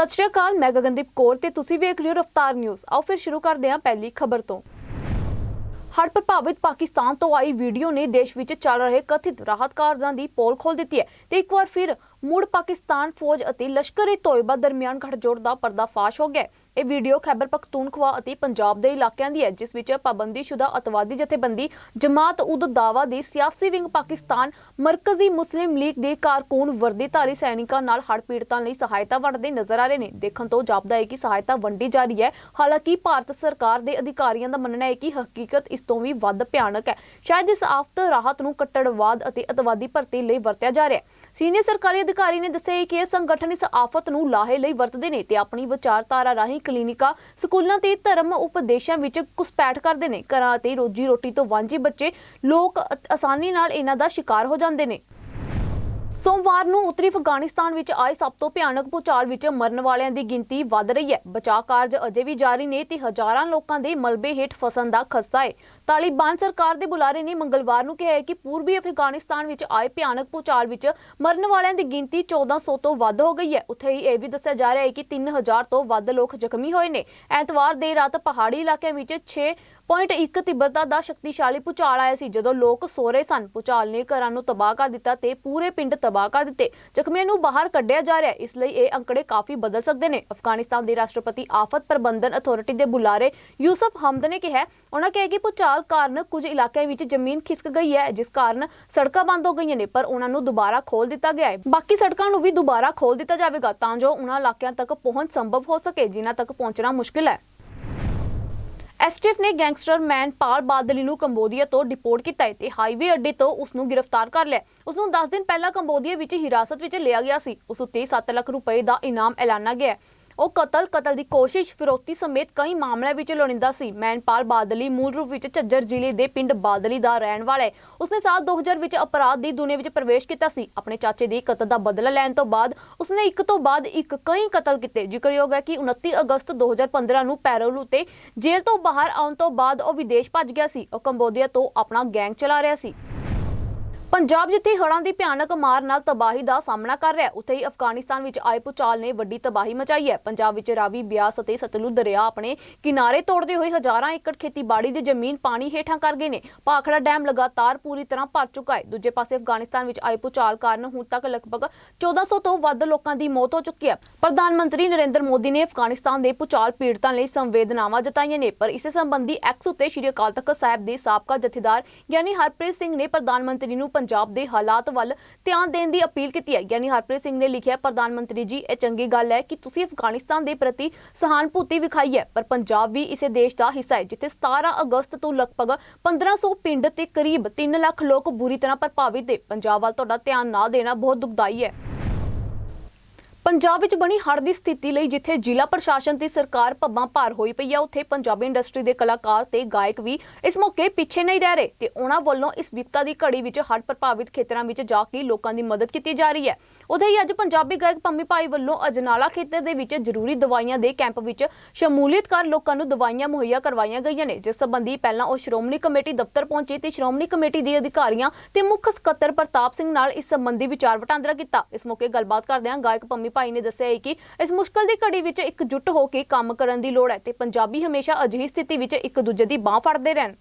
ਸਤਿ ਸ਼੍ਰੀ ਅਕਾਲ, ਮੈਂ ਗਗਨਦੀਪ ਕੌਰ ਤੇ ਤੁਸੀਂ ਵੇਖ ਰਹੇ ਹੋ ਰਫਤਾਰ ਨਿਊਜ਼। ਆਓ ਫਿਰ ਸ਼ੁਰੂ ਕਰਦੇ ਹਾਂ ਪਹਿਲੀ ਖਬਰ ਤੋਂ। ਹੜ੍ਹ ਪ੍ਰਭਾਵਿਤ ਪਾਕਿਸਤਾਨ ਤੋਂ ਆਈ ਵੀਡੀਓ ਨੇ ਦੇਸ਼ ਵਿੱਚ ਚੱਲ ਰਹੇ ਕਥਿਤ ਰਾਹਤ ਕਾਰਜਾਂ ਦੀ ਪੋਲ ਖੋਲ ਦਿੱਤੀ ਹੈ ਤੇ ਇੱਕ ਵਾਰ ਫਿਰ ਮੁੜ ਪਾਕਿਸਤਾਨ ਫੌਜ ਅਤੇ ਲਸ਼ਕਰ-ਏ-ਤੋਇਬਾ ਦਰਮਿਆਨ ਗੱਠਜੋੜ ਦਾ ਪਰਦਾਫਾਸ਼ ਹੋ ਗਿਆ ਇਹ ਵੀਡੀਓ ਖੈਬਰ ਪਖਤੂਨਖਵਾ ਅਤੇ ਪੰਜਾਬ ਦੇ ਇਲਾਕਿਆਂ ਦੀ ਹੈ, ਜਿਸ ਵਿੱਚ ਪਾਬੰਦੀਸ਼ੁਦਾ ਅਤਵਾਦੀ ਜਥੇਬੰਦੀ ਜਮਾਤ ਉਦ ਦਾਵਾ ਦੀ ਸਿਆਸੀ ਵਿੰਗ ਪਾਕਿਸਤਾਨ ਮਰਕਜ਼ੀ ਮੁਸਲਿਮ ਲੀਗ ਦੇ ਕਾਰਕੁਨ ਵਰਦੀਧਾਰੀ ਸੈਨਿਕਾਂ ਨਾਲ ਹੜ੍ਹ ਪੀੜਤਾਂ ਲਈ ਸਹਾਇਤਾ ਵੰਡਦੇ ਨਜ਼ਰ ਆ ਰਹੇ ਨੇ। ਦੇਖਣ ਤੋਂ ਜਾਪਦਾ ਹੈ ਕਿ ਸਹਾਇਤਾ ਵੰਡੀ ਜਾ ਰਹੀ ਹੈ। ਹਾਲਾਂਕਿ ਭਾਰਤ ਸਰਕਾਰ ਦੇ ਅਧਿਕਾਰੀਆਂ ਦਾ ਮੰਨਣਾ ਹੈ ਕਿ ਹਕੀਕਤ ਇਸ ਤੋਂ ਵੀ ਵੱਧ ਭਿਆਨਕ ਹੈ। ਸ਼ਾਇਦ ਇਸ ਆਫਤ ਰਾਹਤ ਨੂੰ ਕੱਟੜਵਾਦ ਅਤੇ ਅਤਵਾਦੀ ਭਰਤੀ ਲਈ ਵਰਤਿਆ ਜਾ ਰਿਹਾ ਹੈ। ਸੀਨੀਅਰ ਸਰਕਾਰੀ ਅਧਿਕਾਰੀ ਨੇ ਦੱਸਿਆ ਕਿ ਇਹ ਸੰਗਠਨ ਇਸ ਆਫਤ ਨੂੰ ਲਾਹੇ ਲਈ ਵਰਤਦੇ ਨੇ ਤੇ ਆਪਣੀ ਵਿਚਾਰਧਾਰਾ ਰਾਹੀਂ ਕਲੀਨਿਕਾਂ ਸਕੂਲਾਂ ਤੇ ਧਰਮ ਉਪਦੇਸ਼ਾਂ ਵਿੱਚ ਘੁਸਪੈਠ ਕਰਦੇ ਨੇ। ਘਰਾਂ ਅਤੇ ਰੋਜੀ ਰੋਟੀ ਤੋਂ ਵਾਂਝੇ ਬੱਚੇ ਲੋਕ ਆਸਾਨੀ ਨਾਲ ਇਹਨਾਂ ਦਾ ਸ਼ਿਕਾਰ ਹੋ ਜਾਂਦੇ ਨੇ। ਸੋਮਵਾਰ ਨੂੰ ਉੱਤਰੀ ਅਫਗਾਨਿਸਤਾਨ ਵਿੱਚ ਆਏ ਸਭ ਤੋਂ ਭਿਆਨਕ ਭੂਚਾਲ ਵਿੱਚ ਮਰਨ ਵਾਲਿਆਂ ਦੀ ਗਿਣਤੀ ਵੱਧ ਰਹੀ ਹੈ। ਬਚਾਅ ਕਾਰਜ ਅਜੇ ਵੀ ਜਾਰੀ ਨੇ ਤੇ ਹਜ਼ਾਰਾਂ ਲੋਕਾਂ ਦੇ ਮਲਬੇ ਹੇਠ ਫਸਣ ਦਾ ਖਦਸ਼ਾ ਹੈ। ਤਾਲਿਬਾਨ ਸਰਕਾਰ ਦੇ ਬੁਲਾਰੇ ਨੇ ਮੰਗਲਵਾਰ ਨੂੰ ਕਿਹਾ ਹੈ ਕਿ ਪੂਰਬੀ ਅਫਗਾਨਿਸਤਾਨ ਵਿੱਚ ਆਏ ਭਿਆਨਕ ਭੂਚਾਲ ਵਿੱਚ ਮਰਨ ਵਾਲਿਆਂ ਦੀ ਗਿਣਤੀ 1400 ਤੋਂ ਵੱਧ ਹੋ ਗਈ ਹੈ। ਉੱਥੇ ਹੀ ਇਹ ਵੀ ਦੱਸਿਆ ਜਾ ਰਿਹਾ ਹੈ ਕਿ 3000 ਤੋਂ ਵੱਧ ਲੋਕ ਜ਼ਖਮੀ ਹੋਏ ਨੇ। ਐਤਵਾਰ ਦੇਰ ਰਾਤ ਪਹਾੜੀ ਇਲਾਕਿਆਂ ਵਿੱਚ 6.1 ਤੀਬਰਤਾ ਦਾ ਸ਼ਕਤੀਸ਼ਾਲੀ ਭੂਚਾਲ ਆਇਆ ਸੀ, ਜਦੋਂ ਲੋਕ ਸੋ ਰਹੇ ਸਨ। ਭੂਚਾਲ ਨੇ ਘਰਾਂ ਨੂੰ ਤਬਾਹ ਕਰ ਦਿੱਤਾ ਤੇ ਪੂਰੇ ਪਿੰਡ ਤਬਾਹ ਕਰ ਦਿੱਤੇ। ਜ਼ਖਮੀਆਂ ਨੂੰ ਬਾਹਰ ਕੱਢਿਆ ਜਾ ਰਿਹਾ ਹੈ। ਇਸ ਲਈ ਇਹ ਅੰਕੜੇ ਕਾਫੀ ਬਦਲ ਸਕਦੇ ਨੇ। ਅਫਗਾਨਿਸਤਾਨ ਦੇ ਰਾਸ਼ਟਰਪਤੀ ਆਫਤ ਪ੍ਰਬੰਧਨ ਅਥਾਰਟੀ ਦੇ ਬੁਲਾਰੇ ਯੂਸਫ ਹਮਦ ਨੇ ਕਿਹਾ ਉਹਨਾਂ ਕਿਹਾ ਕਿ ਭੂਚਾਲ ਕਾਰਨ ਕੁਝ ਇਲਾਕਿਆਂ ਵਿੱਚ ਜ਼ਮੀਨ ਖਿਸਕ ਗਈ ਹੈ। ਜਿਸ ਕਾਰਨ ਸੜਕਾਂ ਬੰਦ ਹੋ ਗਈਆਂ ਨੇ, ਪਰ ਉਹਨਾਂ ਨੂੰ ਦੁਬਾਰਾ ਖੋਲ ਦਿੱਤਾ ਗਿਆ ਹੈ। ਬਾਕੀ ਸੜਕਾਂ ਨੂੰ ਵੀ ਦੁਬਾਰਾ ਖੋਲ ਦਿੱਤਾ ਜਾਵੇਗਾ ਤਾਂ ਜੋ ਉਹਨਾਂ ਇਲਾਕਿਆਂ ਤੱਕ ਪਹੁੰਚ ਸੰਭਵ ਹੋ ਸਕੇ, ਜਿਨ੍ਹਾਂ ਤੱਕ ਪਹੁੰਚਣਾ ਮੁਸ਼ਕਿਲ ਹੈ। ਐਸਟੀਐਫ ਨੇ ਗੈਂਗਸਟਰ ਮੈਨ ਪਾਲ ਬਾਦਲੀ ਨੂੰ ਕੰਬੋਡੀਆ ਤੋਂ ਡਿਪੋਰਟ ਕੀਤਾ ਹੈ ਤੇ ਹਾਈਵੇ ਅੱਡੇ ਤੋਂ ਉਸ ਨੂੰ ਗ੍ਰਿਫਤਾਰ ਕਰ ਲਿਆ ਉਸ ਨੂੰ 10 ਦਿਨ ਪਹਿਲਾਂ ਕੰਬੋਡੀਆ ਵਿੱਚ ਹਿਰਾਸਤ ਵਿੱਚ ਲਿਆ ਗਿਆ ਸੀ। ਉਸ ਉੱਤੇ 7 ਲੱਖ ਰੁਪਏ ਦਾ ਇਨਾਮ ਐਲਾਨਾ ਗਿਆ ਉਹ ਕਤਲ ਕਤਲ ਦੀ ਕੋਸ਼ਿਸ਼ ਫਿਰੌਤੀ ਸਮੇਤ ਕਈ ਮਾਮਲਿਆਂ ਵਿੱਚ ਲੋੜਿੰਦਾ ਸੀ। ਮੈਨਪਾਲ ਬਾਦਲੀ ਮੂਲ ਰੂਪ ਵਿੱਚ ਝੱਜਰ ਜ਼ਿਲ੍ਹੇ ਦੇ ਪਿੰਡ ਬਾਦਲੀ ਦਾ ਰਹਿਣ ਵਾਲਾ ਹੈ। ਉਸਨੇ ਸਾਲ 2000 ਵਿੱਚ ਅਪਰਾਧ ਦੀ ਦੁਨੀਆ ਵਿੱਚ ਪ੍ਰਵੇਸ਼ ਕੀਤਾ ਸੀ। ਆਪਣੇ ਚਾਚੇ ਦੇ ਕਤਲ ਦਾ ਬਦਲਾ ਲੈਣ ਤੋਂ ਬਾਅਦ ਉਸਨੇ ਇੱਕ ਤੋਂ ਬਾਅਦ ਇੱਕ ਕਈ ਕਤਲ ਕੀਤੇ। ਜ਼ਿਕਰਯੋਗ ਹੈ ਕਿ 29 ਅਗਸਤ 2015 ਨੂੰ ਪੈਰੋਲ ਉਤੇ ਜੇਲ੍ਹ ਤੋਂ ਬਾਹਰ ਆਉਣ ਤੋਂ ਬਾਅਦ ਉਹ ਵਿਦੇਸ਼ ਭੱਜ ਗਿਆ ਸੀ। ਉਹ ਕੰਬੋਡੀਆ ਤੋਂ ਆਪਣਾ ਗੈਂਗ ਚਲਾ ਰਿਹਾ ਸੀ। ਪੰਜਾਬ ਜਿੱਥੇ ਹੜ੍ਹਾਂ ਦੀ ਭਿਆਨਕ ਮਾਰ ਨਾਲ ਤਬਾਹੀ ਦਾ ਸਾਹਮਣਾ ਕਰ ਰਿਹਾ ਹੈ, ਉੱਥੇ ਹੀ ਅਫਗਾਨਿਸਤਾਨ ਵਿੱਚ ਆਏ ਭੂਚਾਲ ਨੇ ਵੱਡੀ ਤਬਾਹੀ ਮਚਾਈ ਹੈ। ਪੰਜਾਬ ਵਿੱਚ ਰਾਵੀ ਬਿਆਸ ਅਤੇ ਸਤਲੁਜ ਦਰਿਆ ਆਪਣੇ ਕਿਨਾਰੇ ਤੋੜਦੇ ਹੋਏ ਹਜ਼ਾਰਾਂ ਏਕੜ ਖੇਤੀਬਾੜੀ ਦੀ ਜ਼ਮੀਨ ਪਾਣੀ ਹੇਠਾਂ ਕਰ ਗਏ ਨੇ। ਭਾਖੜਾ ਡੈਮ ਲਗਾਤਾਰ ਪੂਰੀ ਤਰ੍ਹਾਂ ਭਰ ਚੁੱਕਾ ਹੈ। ਦੂਜੇ ਪਾਸੇ ਅਫਗਾਨਿਸਤਾਨ ਵਿੱਚ ਆਏ ਭੂਚਾਲ ਕਾਰਨ ਹੁਣ ਤੱਕ ਲਗਭਗ 1400 ਤੋਂ ਵੱਧ ਲੋਕਾਂ ਦੀ ਮੌਤ ਹੋ ਚੁੱਕੀ ਹੈ। ਪ੍ਰਧਾਨ ਮੰਤਰੀ ਨਰਿੰਦਰ ਮੋਦੀ ਨੇ ਅਫਗਾਨਿਸਤਾਨ ਦੇ ਭੂਚਾਲ ਪੀੜਤਾਂ ਲਈ ਸੰਵੇਦਨਾਵਾਂ ਜਤਾਈਆਂ ਨੇ, ਪਰ ਇਸੇ ਸੰਬੰਧੀ ਐਕਸ ਉਤੇ ਸ਼੍ਰੀ ਅਕਾਲ ਤਖਤ ਸਾਹਿਬ ਦੇ ਸਾਬਕਾ ਜਥੇਦਾਰ ਯਾਨੀ ਹਰਪ੍ਰੀਤ ਸਿੰਘ ਨੇ ਪ੍ਰਧਾਨ ਮੰਤਰੀ ਨੂੰ ਪੰਜਾਬ ਦੇ ਹਾਲਾਤ ਵੱਲ ਧਿਆਨ ਦੇਣ ਦੀ ਅਪੀਲ ਕੀਤੀ ਹੈ। ਯਾਨੀ ਹਰਪ੍ਰੀਤ ਸਿੰਘ ਨੇ ਲਿਖਿਆ, ਪ੍ਰਧਾਨ ਮੰਤਰੀ ਜੀ, ਇਹ ਚੰਗੀ ਗੱਲ ਹੈ ਕਿ ਤੁਸੀਂ ਅਫਗਾਨਿਸਤਾਨ ਦੇ ਪ੍ਰਤੀ ਸਹਾਨੁਭੂਤੀ ਵਿਖਾਈ ਹੈ, ਪਰ ਪੰਜਾਬ ਵੀ ਇਸੇ ਦੇਸ਼ ਦਾ ਹਿੱਸਾ ਹੈ, ਜਿੱਥੇ 17 ਅਗਸਤ ਤੋਂ ਲਗਭਗ 1500 ਪਿੰਡ ਤੇ ਕਰੀਬ 3 ਲੱਖ ਲੋਕ ਬੁਰੀ ਤਰ੍ਹਾਂ ਪ੍ਰਭਾਵਿਤ ਹੈ ਪੰਜਾਬ ਵੱਲ ਤੁਹਾਡਾ ਧਿਆਨ ਨਾ ਦੇਣਾ ਬਹੁਤ ਦੁਖਦਾਈ ਹੈ। ਪੰਜਾਬ ਵਿੱਚ ਬਣੀ ਹੜ੍ਹ ਦੀ ਸਥਿਤੀ ਲਈ ਜਿੱਥੇ ਜ਼ਿਲ੍ਹਾ ਪ੍ਰਸ਼ਾਸਨ ਤੇ ਸਰਕਾਰ ਪੱਬਾਂ ਭਾਰ ਹੋਈ ਪਈ ਹੈ ਉੱਥੇ ਪੰਜਾਬੀ ਇੰਡਸਟਰੀ ਦੇ ਕਲਾਕਾਰ ਤੇ ਗਾਇਕ ਵੀ ਇਸ ਮੌਕੇ ਪਿੱਛੇ ਨਹੀਂ ਰਹਿ ਰਹੇ ਤੇ ਉਹਨਾਂ ਵੱਲੋਂ ਇਸ ਵਿਪਤਾ ਦੀ ਘੜੀ ਵਿੱਚ ਹੜ੍ਹ ਪ੍ਰਭਾਵਿਤ ਖੇਤਰਾਂ ਵਿੱਚ ਜਾ ਕੇ ਲੋਕਾਂ ਦੀ ਮਦਦ ਕੀਤੀ ਜਾ ਰਹੀ ਹੈ। ਉਥੇ ਹੀ ਅੱਜ ਪੰਜਾਬੀ ਗਾਇਕ ਪੰਮੀ ਭਾਈ ਵੱਲੋਂ ਅਜਨਾਲਾ ਖੇਤਰ ਦੇ ਵਿੱਚ ਜ਼ਰੂਰੀ ਦਵਾਈਆਂ ਦੇ ਕੈਂਪ ਵਿੱਚ ਸ਼ਮੂਲੀਅਤ ਕਰ ਲੋਕਾਂ ਨੂੰ ਦਵਾਈਆਂ ਮੁਹੱਈਆ ਕਰਵਾਈਆਂ ਗਈਆਂ ਨੇ, ਜਿਸ ਸੰਬੰਧੀ ਪਹਿਲਾਂ ਉਹ ਸ਼੍ਰੋਮਣੀ ਕਮੇਟੀ ਦਫ਼ਤਰ ਪਹੁੰਚੇ ਤੇ ਸ਼੍ਰੋਮਣੀ ਕਮੇਟੀ ਦੇ ਅਧਿਕਾਰੀਆਂ ਤੇ ਮੁੱਖ ਸਕੱਤਰ ਪ੍ਰਤਾਪ ਸਿੰਘ ਨਾਲ ਇਸ ਸੰਬੰਧੀ ਵਿਚਾਰ ਵਟਾਂਦਰਾ ਕੀਤਾ। ਇਸ ਮੌਕੇ ਗੱਲਬਾਤ ਕਰਦਿਆਂ ਗਾਇਕ ਪੰਮੀ ਭਾਈ ਨੇ ਦੱਸਿਆ ਕਿ ਇਸ ਮੁਸ਼ਕਲ ਦੀ ਘੜੀ ਵਿੱਚ ਇਕਜੁੱਟ ਹੋ ਕੇ ਕੰਮ ਕਰਨ ਦੀ ਲੋੜ ਹੈ ਤੇ ਪੰਜਾਬੀ ਹਮੇਸ਼ਾ ਅਜਿਹੀ ਸਥਿਤੀ ਵਿੱਚ ਇੱਕ ਦੂਜੇ ਦੀ ਬਾਹ ਫੜਦੇ ਰਹਿਣ।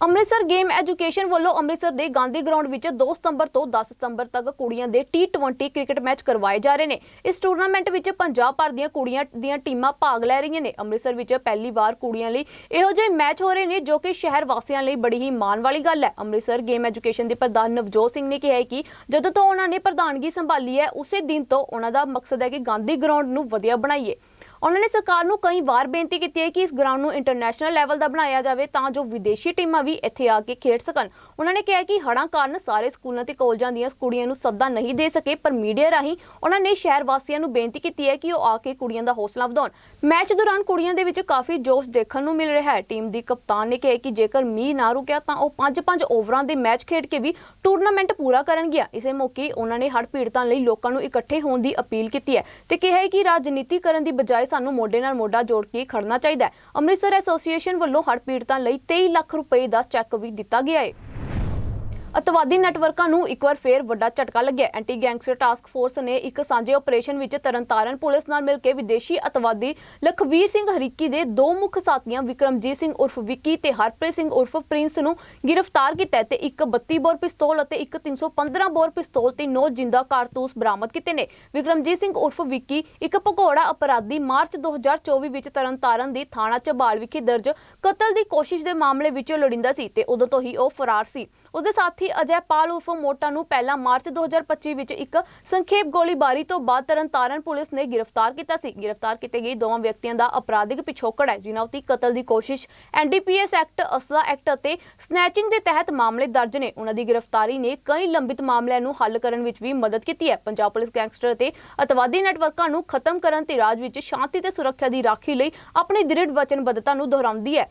ਅੰਮ੍ਰਿਤਸਰ ਗੇਮ ਐਜੂਕੇਸ਼ਨ ਵੱਲੋਂ ਅੰਮ੍ਰਿਤਸਰ ਦੇ ਗਾਂਧੀ ਗਰਾਊਂਡ ਵਿੱਚ 2 ਸਤੰਬਰ ਤੋਂ 10 ਸਤੰਬਰ ਤੱਕ ਕੁੜੀਆਂ ਦੇ T20 ਕ੍ਰਿਕਟ ਮੈਚ ਕਰਵਾਏ ਜਾ ਰਹੇ ਨੇ। ਇਸ ਟੂਰਨਾਮੈਂਟ ਵਿੱਚ ਪੰਜਾਬ ਭਰ ਦੀਆਂ ਕੁੜੀਆਂ ਦੀਆਂ ਟੀਮਾਂ ਭਾਗ ਲੈ ਰਹੀਆਂ ਨੇ। ਅੰਮ੍ਰਿਤਸਰ ਵਿੱਚ ਪਹਿਲੀ ਵਾਰ ਕੁੜੀਆਂ ਲਈ ਇਹੋ ਜਿਹੇ ਮੈਚ ਹੋ ਰਹੇ ਨੇ ਜੋ ਕਿ ਸ਼ਹਿਰ ਵਾਸੀਆਂ ਲਈ ਬੜੀ ਹੀ ਮਾਣ ਵਾਲੀ ਗੱਲ ਹੈ। ਅੰਮ੍ਰਿਤਸਰ ਗੇਮ ਐਜੂਕੇਸ਼ਨ ਦੇ ਪ੍ਰਧਾਨ ਨਵਜੋਤ ਸਿੰਘ ਨੇ ਕਿਹਾ ਹੈ ਕਿ ਜਦੋਂ ਤੋਂ ਉਹਨਾਂ ਨੇ ਪ੍ਰਧਾਨਗੀ ਸੰਭਾਲੀ ਹੈ, ਉਸੇ ਦਿਨ ਤੋਂ ਉਹਨਾਂ ਦਾ ਮਕਸਦ ਹੈ ਕਿ ਗਾਂਧੀ ਗਰਾਊਂਡ ਨੂੰ ਵਧੀਆ ਬਣਾਈਏ। ਉਹਨਾਂ ਨੇ ਸਰਕਾਰ ਨੂੰ ਕਈ ਵਾਰ ਬੇਨਤੀ ਕੀਤੀ ਹੈ ਕਿ ਇਸ ਗਰਾਊਂਡ ਨੂੰ ਇੰਟਰਨੈਸ਼ਨਲ ਲੈਵਲ ਦਾ ਬਣਾਇਆ ਜਾਵੇ ਤਾਂ ਜੋ ਵਿਦੇਸ਼ੀ ਟੀਮਾਂ ਵੀ ਇੱਥੇ ਆ ਕੇ ਖੇਡ ਸਕਣ। ਉਹਨਾਂ ਨੇ ਕਿਹਾ ਕਿ ਹੜ੍ਹਾਂ ਕਾਰਨ ਸਾਰੇ ਸਕੂਲਾਂ ਤੇ ਕਾਲਜਾਂ ਦੀਆਂ ਕੁੜੀਆਂ ਨੂੰ ਸੱਦਾ ਨਹੀਂ ਦੇ ਸਕੇ, ਪਰ ਮੀਡੀਆ ਰਾਹੀਂ ਉਹਨਾਂ ਨੇ ਸ਼ਹਿਰ ਵਾਸੀਆਂ ਨੂੰ ਬੇਨਤੀ ਕੀਤੀ ਹੈ ਕਿ ਉਹ ਆ ਕੇ ਕੁੜੀਆਂ ਦਾ ਹੌਸਲਾ ਵਧਾਉਣ। ਮੈਚ ਦੌਰਾਨ ਕੁੜੀਆਂ ਦੇ ਵਿੱਚ ਕਾਫੀ ਜੋਸ਼ ਦੇਖਣ ਨੂੰ ਮਿਲ ਰਿਹਾ ਹੈ। ਟੀਮ ਦੀ ਕਪਤਾਨ ਨੇ ਕਿਹਾ ਕਿ ਜੇਕਰ ਮੀਂਹ ਨਾ ਰੁਕਿਆ ਤਾਂ ਉਹ 5-5 ਓਵਰਾਂ ਦੇ ਮੈਚ ਖੇਡ ਕੇ ਵੀ ਟੂਰਨਾਮੈਂਟ ਪੂਰਾ ਕਰਨਗੀਆਂ। ਇਸੇ ਮੌਕੇ ਉਹਨਾਂ ਨੇ ਹੜ੍ਹ ਪੀੜਤਾਂ ਲਈ ਲੋਕਾਂ ਨੂੰ ਇਕੱਠੇ ਹੋਣ ਦੀ ਅਪੀਲ ਕੀਤੀ ਹੈ ਤੇ ਕਿਹਾ ਹੈ ਕਿ ਰਾਜਨੀਤੀ ਕਰਨ ਦੀ ਬਜਾਏ ਸਾਨੂੰ ਮੋਢੇ ਨਾਲ ਮੋਢਾ ਜੋੜ ਕੇ ਖੜਨਾ ਚਾਹੀਦਾ ਹੈ। ਅੰਮ੍ਰਿਤਸਰ ਐਸੋਸੀਏਸ਼ਨ ਵੱਲੋਂ ਹੜ੍ਹ ਪੀੜਤਾਂ ਲਈ 23 ਲੱਖ ਰੁਪਏ ਦਾ ਚੈੱਕ ਵੀ ਦਿੱਤਾ ਗਿਆ ਹੈ। ਅਤਵਾਦੀ ਨੈਟਵਰਕਾਂ ਨੂੰ ਇੱਕ ਵਾਰ ਫੇਰ ਵੱਡਾ ਝਟਕਾ ਲੱਗਿਆ। ਐਂਟੀ ਗੈਂਗਸਟਰ ਟਾਸਕ ਫੋਰਸ ਨੇ ਇੱਕ ਸਾਂਝੇ ਆਪਰੇਸ਼ਨ ਵਿੱਚ ਤਰਨਤਾਰਨ ਪੁਲਿਸ ਨਾਲ ਮਿਲ ਕੇ ਵਿਦੇਸ਼ੀ ਅਤਵਾਦੀ ਲਖਵੀਰ ਸਿੰਘ ਹਰੀਕੀ ਦੇ ਦੋ ਮੁੱਖ ਸਾਥੀਆਂ, ਵਿਕਰਮਜੀਤ ਸਿੰਘ ਉਰਫ ਵਿੱਕੀ ਤੇ ਹਰਪ੍ਰੀਤ ਸਿੰਘ ਉਰਫ ਪ੍ਰਿੰਸ ਨੂੰ ਗ੍ਰਿਫਤਾਰ ਕੀਤਾ ਤੇ ਇੱਕ 32 ਬੋਰ ਪਿਸਤੌਲ ਅਤੇ ਇੱਕ 315 ਬੋਰ ਪਿਸਤੌਲ ਤੇ ਨੌ ਜਿੰਦਾ ਕਾਰਤੂਸ ਬਰਾਮਦ ਕੀਤੇ ਨੇ। ਵਿਕਰਮਜੀਤ ਸਿੰਘ ਉਰਫ ਵਿੱਕੀ ਇੱਕ ਭਗੌੜਾ ਅਪਰਾਧੀ ਮਾਰਚ 2024 ਵਿੱਚ ਤਰਨਤਾਰਨ ਦੀ ਥਾਣਾ ਚਬਾਲ ਵਿਖੇ ਦਰਜ ਕਤਲ ਦੀ ਕੋਸ਼ਿਸ਼ ਦੇ ਮਾਮਲੇ ਵਿੱਚ ਲੋੜਿੰਦਾ ਸੀ ਤੇ ਉਦੋਂ ਤੋਂ ਹੀ ਉਹ ਫਰਾਰ ਸੀ। ਉਸਦੇ ਸਾਥੀ ਅਜੈ ਪਾਲ ਮੋਟਾ ਨੂੰ ਪਹਿਲਾਂ ਮਾਰਚ 2025 ਵਿੱਚ ਇੱਕ ਸੰਖੇਪ ਗੋਲੀਬਾਰੀ ਤੋਂ ਬਾਅਦ ਤਰਨਤਾਰਨ ਪੁਲਿਸ ਨੇ ਗ੍ਰਿਫਤਾਰ ਕੀਤਾ ਸੀ। ਗ੍ਰਿਫਤਾਰ ਕੀਤੇ ਗਏ ਦੋਵਾਂ ਵਿਅਕਤੀਆਂ ਦਾ ਅਪਰਾਧਿਕ ਪਿਛੋਕੜ ਹੈ, ਜਿਨ੍ਹਾਂ ਉੱਤੇ ਕਤਲ ਦੀ ਕੋਸ਼ਿਸ਼ ਐਨਡੀਪੀਐਸ ਐਕਟ, ਅਸਲਾ ਐਕਟ ਅਤੇ ਸਨੈਚਿੰਗ ਦੇ ਤਹਿਤ ਮਾਮਲੇ ਦਰਜ ਨੇ। ਉਹਨਾਂ ਦੀ ਗ੍ਰਿਫਤਾਰੀ ਨੇ ਕਈ ਲੰਬਿਤ ਮਾਮਲਿਆਂ ਨੂੰ ਹੱਲ ਕਰਨ ਵਿੱਚ ਵੀ ਮਦਦ ਕੀਤੀ ਹੈ। ਪੰਜਾਬ ਪੁਲਿਸ ਗੈਂਗਸਟਰ ਅਤੇ ਅਤਵਾਦੀ ਨੈਟਵਰਕਾਂ ਨੂੰ ਖਤਮ ਕਰਨ ਤੇ ਰਾਜ ਵਿੱਚ ਸ਼ਾਂਤੀ ਤੇ ਸੁਰੱਖਿਆ ਦੀ ਰਾਖੀ ਲਈ ਆਪਣੀ ਦ੍ਰਿੜ ਵਚਨਬੱਧਤਾ ਨੂੰ ਦੁਹਰਾਉਂਦੀ ਹੈ।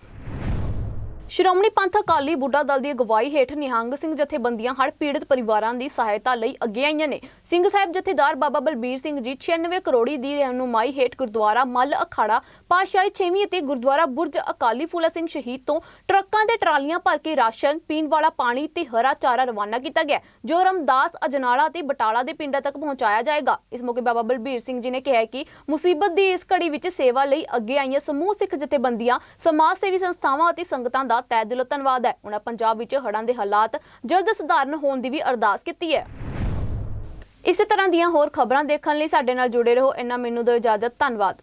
ਸ਼੍ਰੋਮਣੀ ਪੰਥ ਅਕਾਲੀ ਬੁੱਢਾ ਦਲ ਦੀ ਅਗਵਾਈ ਹੇਠ ਨਿਹੰਗ ਸਿੰਘ ਜਥੇਬੰਦੀਆਂ ਹੜ੍ਹ ਪੀੜਤ ਪਰਿਵਾਰਾਂ ਦੀ ਸਹਾਇਤਾ ਲਈ ਅੱਗੇ ਆਈਆਂ ਨੇ। ਸਿੰਘ ਸਾਹਿਬ ਜਥੇਦਾਰ ਬਾਬਾ ਬਲਬੀਰ ਸਿੰਘ ਜੀ 96 ਕਰੋੜੀ ਦੀ ਰਹਿਨੁਮਾਈ ਹੇਠ ਗੁਰਦੁਆਰਾ ਮੱਲ ਅਖਾੜਾ, ਪਾਤਸ਼ਾਹੀ 6ਵੀਂ ਅਤੇ ਗੁਰਦੁਆਰਾ ਬੁਰਜ ਅਕਾਲੀ ਫੂਲਾ ਸਿੰਘ ਸ਼ਹੀਦ ਤੋਂ ਟਰੱਕਾਂ ਦੇ ਟਰਾਲੀਆਂ ਭਰ ਕੇ ਰਾਸ਼ਨ, ਪੀਣ ਵਾਲਾ ਪਾਣੀ ਤੇ ਹਰਾ ਚਾਰਾ ਰਵਾਨਾ ਕੀਤਾ ਗਿਆ, ਜੋ ਰਮਦਾਸ, ਅਜਨਾਲਾ ਤੇ ਬਟਾਲਾ ਦੇ ਪਿੰਡਾਂ ਤੱਕ ਪਹੁੰਚਾਇਆ ਜਾਏਗਾ। ਇਸ ਮੌਕੇ ਬਾਬਾ ਬਲਬੀਰ ਸਿੰਘ ਜੀ ਨੇ ਕਿਹਾ ਕਿ ਮੁਸੀਬਤ ਦੀ ਇਸ ਘੜੀ ਵਿੱਚ ਸੇਵਾ ਲਈ ਅੱਗੇ ਆਈਆਂ ਸਮੂਹ ਸਿੱਖ ਜਥੇਬੰਦੀਆਂ, ਸਮਾਜ ਸੇਵੀ ਸੰਸਥਾਵਾਂ ਅਤੇ ਸੰਗਤਾਂ ਦਾ ਤਹਿ ਦਿਲੋਂ ਧੰਨਵਾਦ ਹੈ। ਉਹਨਾਂ ਪੰਜਾਬ ਵਿੱਚ ਹੜ੍ਹਾਂ ਦੇ ਹਾਲਾਤ ਜਲਦ ਸੁਧਾਰਨ ਹੋਣ ਦੀ ਵੀ ਅਰਦਾਸ ਕੀਤੀ ਹੈ। ਇਸੇ ਤਰ੍ਹਾਂ ਦੀਆਂ ਹੋਰ ਖਬਰਾਂ ਦੇਖਣ ਲਈ ਸਾਡੇ ਨਾਲ ਜੁੜੇ ਰਹੋ। ਇਹਨਾਂ ਮੈਨੂੰ ਦਿਓ ਇਜਾਜ਼ਤ। ਧੰਨਵਾਦ।